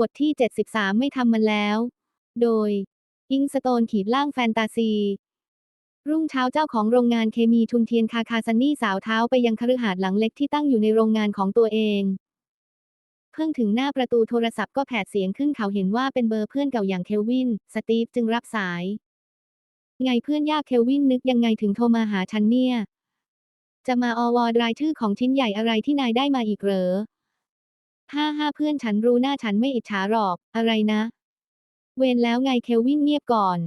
บทที่ 73 ไม่ทำมันแล้ว โดย อิงสโตนขีดล่างแฟนตาซี รุ่งเช้าเจ้าของโรงงานเคมีทุนเทียนคาคาซันนี่สาวเท้าไปยังคฤหาสน์หลังเล็กที่ตั้งอยู่ในโรงงานของตัวเอง เพิ่งถึงหน้าประตูโทรศัพท์ก็แผดเสียงขึ้นเขาเห็นว่าเป็นเบอร์เพื่อนเก่าอย่างเคลวิน สตีฟจึงรับสาย ไงเพื่อนยากเคลวินนึกยังไงถึงโทรมาหาฉันเนี่ย จะมาอวอรายชื่อของชิ้นใหญ่อะไรที่นายได้มาอีกเหรอ ห้าห้าเพื่อนฉันรู้หน้าฉันไม่อิจฉาหรอก อะไรนะ เวรแล้วไงเคลวินเงียบก่อน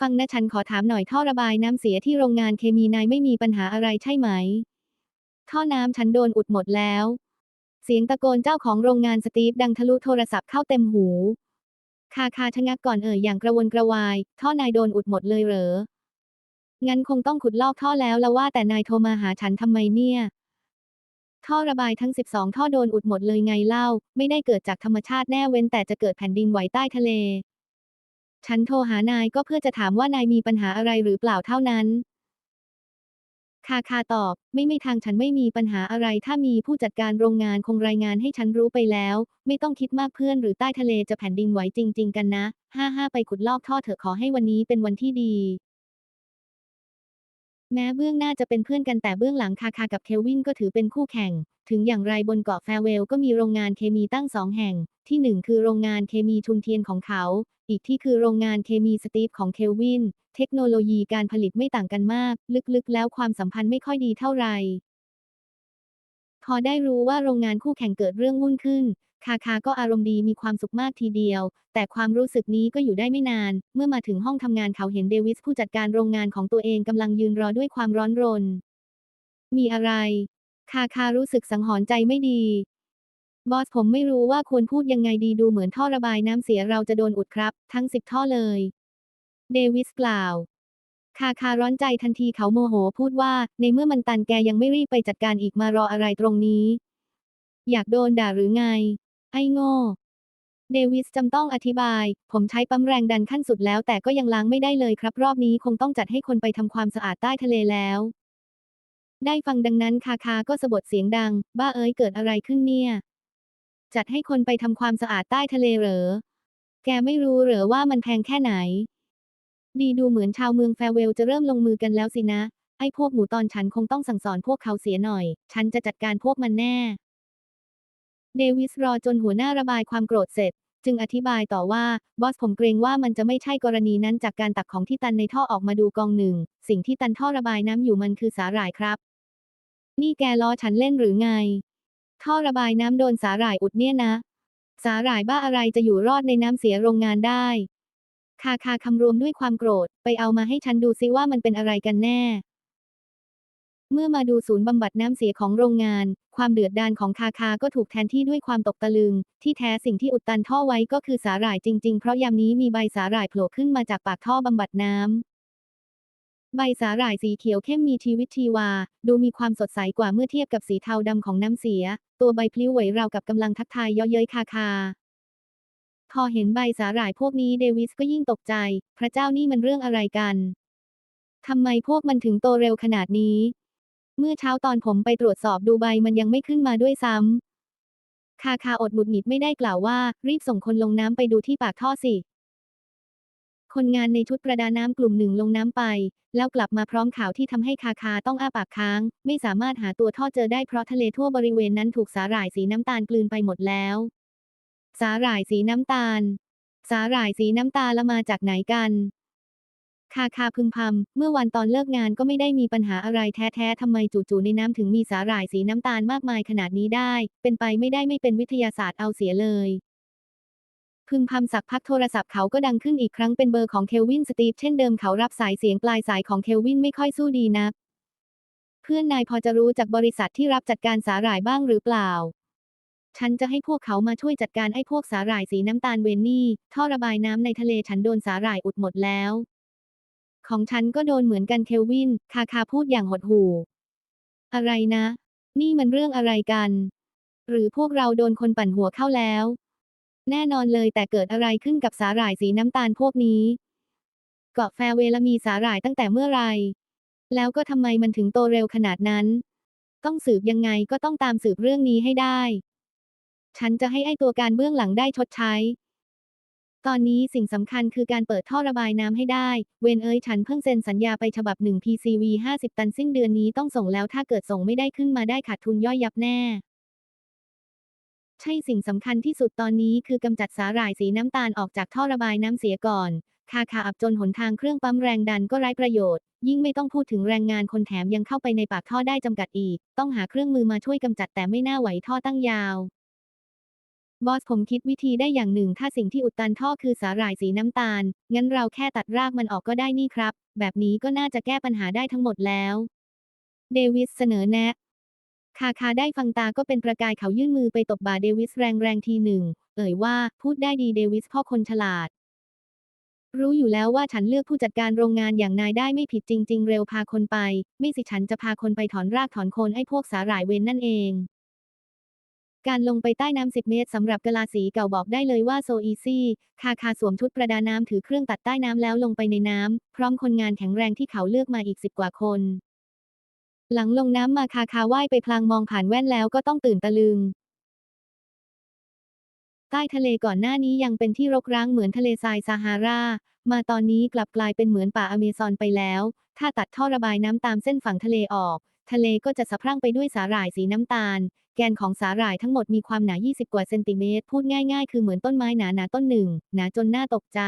ฟังนะฉันขอถามหน่อยท่อระบายน้ำเสียที่โรงงานเคมีนายไม่มีปัญหาอะไรใช่ไหม ท่อน้ำฉันโดนอุดหมดแล้ว เสียงตะโกนเจ้าของโรงงานสตีฟดังทะลุโทรศัพท์เข้าเต็มหู คาคาชะงักก่อนเอ่ยอย่างกระวนกระวาย ท่อนายโดนอุดหมดเลยเหรอ งั้นคงต้องขุดลอกท่อแล้วละว่าแต่นายโทรมาหาฉันทำไมเนี่ย ท่อระบายทั้ง 12 ท่อโดนอุดหมดเลยไงเล่า ไม่ได้เกิดจากธรรมชาติแน่เว้นแต่จะเกิดแผ่นดินไหวใต้ทะเล ฉันโทรหานายก็เพื่อจะถามว่านายมีปัญหาอะไรหรือเปล่าเท่านั้นคาคาตอบ ไม่ไม่ทางฉันไม่มีปัญหาอะไร ถ้ามีผู้จัดการโรงงานคงรายงานให้ฉันรู้ไปแล้ว ไม่ต้องคิดมากเพื่อนหรือใต้ทะเลจะแผ่นดินไหวจริง ๆ กันนะ ห้าห้าไปขุดลอกท่อเถอะขอให้วันนี้เป็นวันที่ดี แม้เบื้องหน้าจะเป็นเพื่อนกันแต่เบื้องหลังคาคากับเควินก็ถือเป็นคู่แข่ง ถึงอย่างไรบนเกาะแฟเวลก็มีโรงงานเคมีตั้งสองแห่ง ที่หนึ่งคือโรงงานเคมีทุนเทียนของเขา อีกที่คือโรงงานเคมีสตีฟของเควิน เทคโนโลยีการผลิตไม่ต่างกันมาก ลึกๆ แล้วความสัมพันธ์ไม่ค่อยดีเท่าไหร่พอได้รู้ว่าโรงงานคู่แข่งเกิดเรื่องวุ่นขึ้น คาคาก็อารมณ์ดีมีความสุขมากทีเดียว แต่ความรู้สึกนี้ก็อยู่ได้ไม่นาน เมื่อมาถึงห้องทำงานเขาเห็นเดวิสผู้จัดการโรงงานของตัวเองกำลังยืนรอด้วยความร้อนรน มีอะไร คาคารู้สึกสังหรณ์ใจไม่ดี บอสผมไม่รู้ว่าควรพูดยังไงดีดูเหมือนท่อระบายน้ำเสียเราจะโดนอุดครับ ทั้งสิบท่อเลย เดวิสกล่าวคาคาร้อนใจทันทีเขาโมโหพูดว่า ในเมื่อมันตันแกยังไม่รีบไปจัดการอีกมารออะไรตรงนี้ อยากโดนด่าหรือไง ไอ้โง่ เดวิสจำต้องอธิบาย ผมใช้ปั๊มแรงดันขั้นสุดแล้วแต่ก็ยังล้างไม่ได้เลยครับ รอบนี้คงต้องจัดให้คนไปทำความสะอาดใต้ทะเลแล้ว ได้ฟังดังนั้นคาคาก็สะบดเสียงดัง บ้าเอ้ยเกิดอะไรขึ้นเนี่ย จัดให้คนไปทำความสะอาดใต้ทะเลเหรอ แกไม่รู้เหรอว่ามันแพงแค่ไหน ดีดูเหมือนชาวเมืองแฟเวลจะเริ่มลงมือกันแล้วสินะ ไอ้พวกหมูตอนฉันคงต้องสั่งสอนพวกเขาเสียหน่อย ฉันจะจัดการพวกมันแน่ เดวิสรอจนหัวหน้าระบายความโกรธเสร็จ จึงอธิบายต่อว่า บอสผมเกรงว่ามันจะไม่ใช่กรณีนั้นจากการตักของที่ตันในท่อออกมาดูกองหนึ่ง สิ่งที่ตันท่อระบายน้ำอยู่มันคือสาหร่ายครับ นี่แกล้อฉันเล่นหรือไง ท่อระบายน้ำโดนสาหร่ายอุดเนี่ยนะ สาหร่ายบ้าอะไรจะอยู่รอดในน้ำเสียโรงงานได้คาคาคำรวมด้วยความโกรธ ไปเอามาให้ฉันดูซิว่ามันเป็นอะไรกันแน่ เมื่อมาดูศูนย์บำบัดน้ำเสียของโรงงาน ความเดือดดาลของคาคาก็ถูกแทนที่ด้วยความตกตะลึง ที่แท้สิ่งที่อุดตันท่อไว้ก็คือสาหร่ายจริงๆ เพราะยามนี้มีใบสาหร่ายโผล่ขึ้นมาจากปากท่อบำบัดน้ำ ใบสาหร่ายสีเขียวเข้มมีชีวิตชีวา ดูมีความสดใสกว่าเมื่อเทียบกับสีเทาดำของน้ำเสีย ตัวใบพลิ้วไหวราวกับกำลังทักทายเย่อเย้ยคาคาพอเห็นใบสาหร่ายพวกนี้เดวิสก็ยิ่งตกใจ พระเจ้านี่มันเรื่องอะไรกันทำไมพวกมันถึงโตเร็วขนาดนี้ เมื่อเช้าตอนผมไปตรวจสอบดูใบมันยังไม่ขึ้นมาด้วยซ้ำ คาคาอดหมุดหงิดไม่ได้กล่าวว่า รีบส่งคนลงน้ำไปดูที่ปากท่อสิ คนงานในชุดประดาน้ำกลุ่มหนึ่งลงน้ำไป แล้วกลับมาพร้อมข่าวที่ทำให้คาคาต้องอ้าปากค้าง ไม่สามารถหาตัวท่อเจอได้เพราะทะเลทั่วบริเวณนั้นถูกสาหร่ายสีน้ำตาลกลืนไปหมดแล้ว สาหร่ายสีน้ำตาล สาหร่ายสีน้ำตาลละมาจากไหนกัน คาคาพึมพำ เมื่อวันตอนเลิกงานก็ไม่ได้มีปัญหาอะไรแท้ๆทำไมจู่ๆในน้ำถึงมีสาหร่ายสีน้ำตาลมากมายขนาดนี้ได้ เป็นไปไม่ได้ไม่เป็นวิทยาศาสตร์เอาเสียเลย พึมพำสักพักโทรศัพท์เขาก็ดังขึ้นอีกครั้งเป็นเบอร์ของเคลวินสตีฟเช่นเดิมเขารับสายเสียงปลายสายของเคลวินไม่ค่อยสู้ดีนัก เพื่อนนายพอจะรู้จากบริษัทที่รับจัดการสาหร่ายบ้างหรือเปล่าฉันจะให้พวกเขามาช่วยจัดการไอ้พวกสาหร่ายสีน้ำตาลเวนนี่ ท่อระบายน้ำในทะเลฉันโดนสาหร่ายอุดหมดแล้ว ของฉันก็โดนเหมือนกันเคลวิน คาคาพูดอย่างหดหู่ อะไรนะ นี่มันเรื่องอะไรกัน หรือพวกเราโดนคนปั่นหัวเข้าแล้ว แน่นอนเลยแต่เกิดอะไรขึ้นกับสาหร่ายสีน้ำตาลพวกนี้ เกาะแฟเวลมีสาหร่ายตั้งแต่เมื่อไหรแล้วก็ทำไมมันถึงโตเร็วขนาดนั้น ต้องสืบยังไงก็ต้องตามสืบเรื่องนี้ให้ได้ ฉันจะให้ไอ้ตัวการเบื้องหลังได้ชดใช้ ตอนนี้สิ่งสำคัญคือการเปิดท่อระบายน้ำให้ได้ เวนเอ้ยฉันเพิ่งเซ็นสัญญาไปฉบับหนึ่ง PCV 50 ตันสิ้นเดือนนี้ต้องส่งแล้วถ้าเกิดส่งไม่ได้ขึ้นมาได้ขาดทุนย่อยยับแน่ ใช่สิ่งสำคัญที่สุดตอนนี้คือกำจัดสาหร่ายสีน้ำตาลออกจากท่อระบายน้ำเสียก่อนคาคาอับจนหนทางเครื่องปั๊มแรงดันก็ไร้ประโยชน์ ยิ่งไม่ต้องพูดถึงแรงงานคนแถมยังเข้าไปในปากท่อได้จำกัดอีก ต้องหาเครื่องมือมาช่วยกำจัดแต่ไม่น่าไหวท่อตั้งยาว บอสผมคิดวิธีได้อย่างหนึ่ง ถ้าสิ่งที่อุดตันท่อคือสาหร่ายสีน้ำตาล งั้นเราแค่ตัดรากมันออกก็ได้นี่ครับ แบบนี้ก็น่าจะแก้ปัญหาได้ทั้งหมดแล้ว เดวิสเสนอแนะ คาคาได้ฟังตาก็เป็นประกายเขายื่นมือไปตบบ่าเดวิสแรงๆทีหนึ่ง เอ่ยว่าพูดได้ดีเดวิสพ่อคนฉลาด รู้อยู่แล้วว่าฉันเลือกผู้จัดการโรงงานอย่างนายได้ไม่ผิดจริง ๆ เร็วพาคนไป ไม่สิฉันจะพาคนไปถอนรากถอนโคนไอ้พวกสาหร่ายเวนนั่นเอง การลงไปใต้น้ำ 10 เมตรสำหรับกะลาสีเก่าบอกได้เลยว่าโซอีซี่ คาคาสวมชุดประดาน้ำถือเครื่องตัดใต้น้ำแล้วลงไปในน้ำ พร้อมคนงานแข็งแรงที่เขาเลือกมาอีกสิบกว่าคน หลังลงน้ำมาคาคาว่ายไปพลางมองผ่านแว่นแล้วก็ต้องตื่นตะลึง ใต้ทะเลก่อนหน้านี้ยังเป็นที่รกร้างเหมือนทะเลทรายซาฮารา มาตอนนี้กลับกลายเป็นเหมือนป่าอเมซอนไปแล้ว ถ้าตัดท่อระบายน้ำตามเส้นฝั่งทะเลออก ทะเลก็จะสะพรั่งไปด้วยสาหร่ายสีน้ำตาล แกนของสาหร่ายทั้งหมดมีความหนา 20 กว่าเซนติเมตร พูดง่ายๆ คือเหมือนต้นไม้หนาๆต้นหนึ่ง หนาจนน่าตกใจ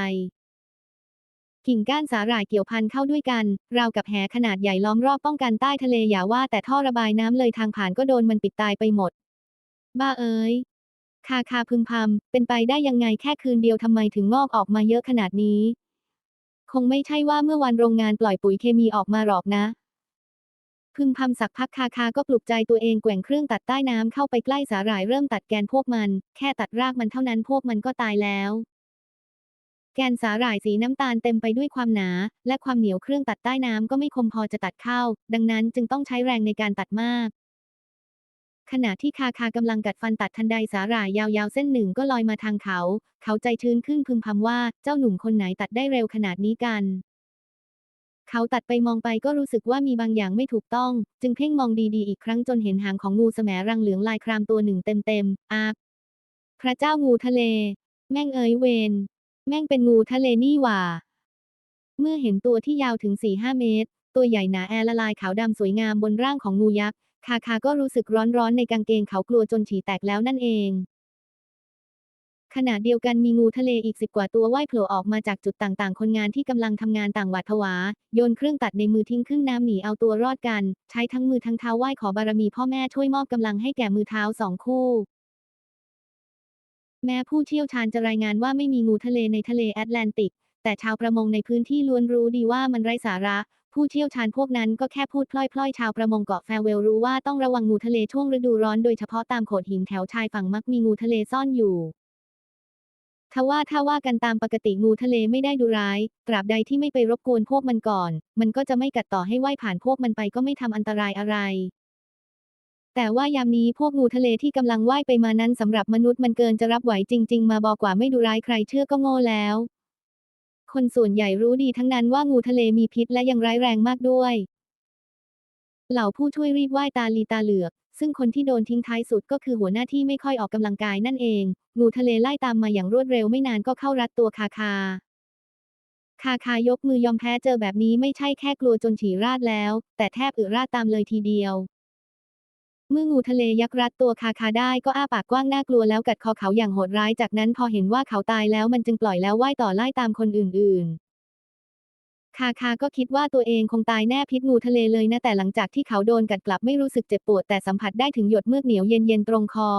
กิ่งก้านสาหร่ายเกี่ยวพันเข้าด้วยกัน ราวกับแหขนาดใหญ่ล้อมรอบป้องกันใต้ทะเลอย่าว่าแต่ท่อระบายน้ำเลยทางผ่านก็โดนมันปิดตายไปหมด บ้าเอ้ย คาคาพึมพำเป็นไปได้ยังไงแค่คืนเดียวทำไมถึงงอกออกมาเยอะขนาดนี้ คงไม่ใช่ว่าเมื่อวันโรงงานปล่อยปุ๋ยเคมีออกมาหรอกนะ พึมพำสักพักคาคาก็ปลุกใจตัวเองแกว่งเครื่องตัดใต้น้ำเข้าไปใกล้สาหร่ายเริ่มตัดแกนพวกมัน แค่ตัดรากมันเท่านั้นพวกมันก็ตายแล้ว แกนสาหร่ายสีน้ำตาลเต็มไปด้วยความหนา และความเหนียวเครื่องตัดใต้น้ำก็ไม่คมพอจะตัดเข้า ดังนั้นจึงต้องใช้แรงในการตัดมากขณะที่คาคากำลังกัดฟันตัดทันใดสาหร่ายยาวๆเส้นหนึ่งก็ลอยมาทางเขา เขาใจชื้นขึ้นพึมพำว่าเจ้าหนุ่มคนไหนตัดได้เร็วขนาดนี้กัน เขาตัดไปมองไปก็รู้สึกว่ามีบางอย่างไม่ถูกต้อง จึงเพ่งมองดีๆอีกครั้งจนเห็นหางของงูแสมรังเหลืองลายครามตัวหนึ่งเต็มๆอาพระเจ้างูทะเล แม่งเอ๋ยเวนแม่งเป็นงูทะเลนี่หว่า เมื่อเห็นตัวที่ยาวถึง4-5เมตร ตัวใหญ่หนาแอละลายขาวดำสวยงามบนร่างของงูยักษ์คาคาก็รู้สึกร้อนๆในกางเกงเขากลัวจนฉี่แตกแล้วนั่นเอง ขณะเดียวกันมีงูทะเลอีกสิบกว่าตัวว่ายโผล่ออกมาจากจุดต่างๆ คนงานที่กำลังทำงานต่างหวาดผวา โยนเครื่องตัดในมือทิ้งขึ้นน้ำหนีเอาตัวรอดกัน ใช้ทั้งมือทั้งเท้าไหว้ขอบารมีพ่อแม่ช่วยมอบกำลังให้แก่มือเท้าสองคู่ แม้ผู้เชี่ยวชาญจะรายงานว่าไม่มีงูทะเลในทะเลแอตแลนติก แต่ชาวประมงในพื้นที่ล้วนรู้ดีว่ามันไร้สาระผู้เชี่ยวชาญพวกนั้นก็แค่พูดพล่อยๆ ชาวประมงเกาะแฟเวลรู้ว่าต้องระวังงูทะเลช่วงฤดูร้อนโดยเฉพาะตามโขดหินแถวชายฝั่งมักมีงูทะเลซ่อนอยู่ ทว่าถ้าว่ากันตามปกติงูทะเลไม่ได้ดุร้าย ตราบใดที่ไม่ไปรบกวนพวกมันก่อน มันก็จะไม่กัดต่อให้ว่ายผ่านพวกมันไปก็ไม่ทำอันตรายอะไร แต่ว่ายามนี้พวกงูทะเลที่กำลังว่ายไปมานั้นสำหรับมนุษย์มันเกินจะรับไหวจริง ๆ มาบอกกว่าไม่ดุร้ายใครเชื่อก็โง่แล้ว คนส่วนใหญ่รู้ดีทั้งนั้นว่างูทะเลมีพิษและยังร้ายแรงมากด้วย เหล่าผู้ช่วยรีบว่ายตาลีตาเหลือก ซึ่งคนที่โดนทิ้งท้ายสุดก็คือหัวหน้าที่ไม่ค่อยออกกำลังกายนั่นเอง งูทะเลไล่ตามมาอย่างรวดเร็วไม่นานก็เข้ารัดตัวคาคา คาคายกมือยอมแพ้เจอแบบนี้ไม่ใช่แค่กลัวจนฉี่ราดแล้ว แต่แทบอึราดตามเลยทีเดียวเมื่องูทะเลยักษ์รัดตัวคาคาได้ก็อ้าปากกว้างน่ากลัวแล้วกัดคอเขาอย่างโหดร้ายจากนั้นพอเห็นว่าเขาตายแล้วมันจึงปล่อยแล้วว่ายต่อไล่ตามคนอื่นๆ คาคาก็คิดว่าตัวเองคงตายแน่พิษงูทะเลเลยนะแต่หลังจากที่เขาโดนกัดกลับไม่รู้สึกเจ็บปวดแต่สัมผัสได้ถึงหยดเมือกเหนียวเย็นๆตรงคอ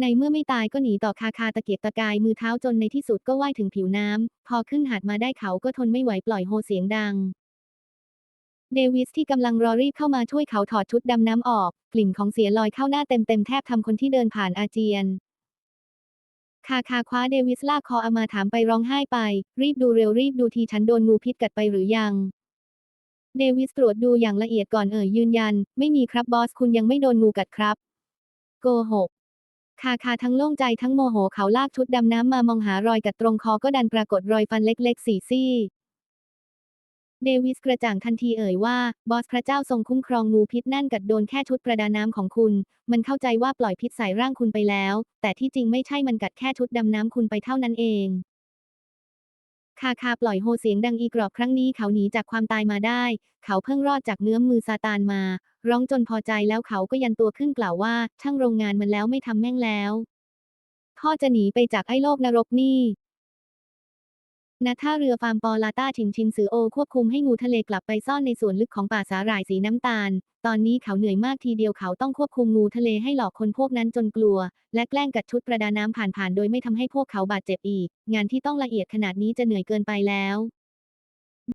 ในเมื่อไม่ตายก็หนีต่อคาคาตะเกียกตะกายมือเท้าจนในที่สุดก็ว่ายถึงผิวน้ำ พอขึ้นหาดมาได้เขาก็ทนไม่ไหวปล่อยโฮเสียงดัง เดวิสที่กำลังรอรีบเข้ามาช่วยเขาถอดชุดดำน้ำออก กลิ่นของเสียลอยเข้าหน้าเต็มๆแทบทำคนที่เดินผ่านอาเจียน คาคาคว้าเดวิสลากคออามาถามไปร้องไห้ไป รีบดูเร็วรีบดูทีฉันโดนงูพิษกัดไปหรือยัง เดวิสตรวจดูอย่างละเอียดก่อนเอ่ยยืนยัน ไม่มีครับบอสคุณยังไม่โดนงูกัดครับ โกหกคาคาทั้งโล่งใจทั้งโมโหเขาลากชุดดำน้ำมามองหารอยกัดตรงคอก็ดันปรากฏรอยฟันเล็กๆสี่ซี่ เดวิสกระจ่างทันทีเอ่ยว่า บอสพระเจ้าทรงคุ้มครองงูพิษนั่นกัดโดนแค่ชุดประดาน้ำของคุณ มันเข้าใจว่าปล่อยพิษใส่ร่างคุณไปแล้ว แต่ที่จริงไม่ใช่มันกัดแค่ชุดดำน้ำคุณไปเท่านั้นเองคาคาปล่อยโฮเสียงดังอีกรอบครั้งนี้เขาหนีจากความตายมาได้ เขาเพิ่งรอดจากเงื้อมมือซาตานมา ร้องจนพอใจแล้วเขาก็ยันตัวขึ้นกล่าวว่า ช่างโรงงานมันแล้วไม่ทำแม่งแล้วพ่อจะหนีไปจากไอ้โลกนรกนี่ ณท่าเรือฟาร์มปอลาต้าชินชินซือโอควบคุมให้งูทะเลกลับไปซ่อนในส่วนลึกของป่าสาหร่ายสีน้ำตาล ตอนนี้เขาเหนื่อยมากทีเดียวเขาต้องควบคุมงูทะเลให้หลอกคนพวกนั้นจนกลัว และแกล้งกัดชุดประดาน้ำผ่านๆโดยไม่ทำให้พวกเขาบาดเจ็บอีก งานที่ต้องละเอียดขนาดนี้จะเหนื่อยเกินไปแล้ว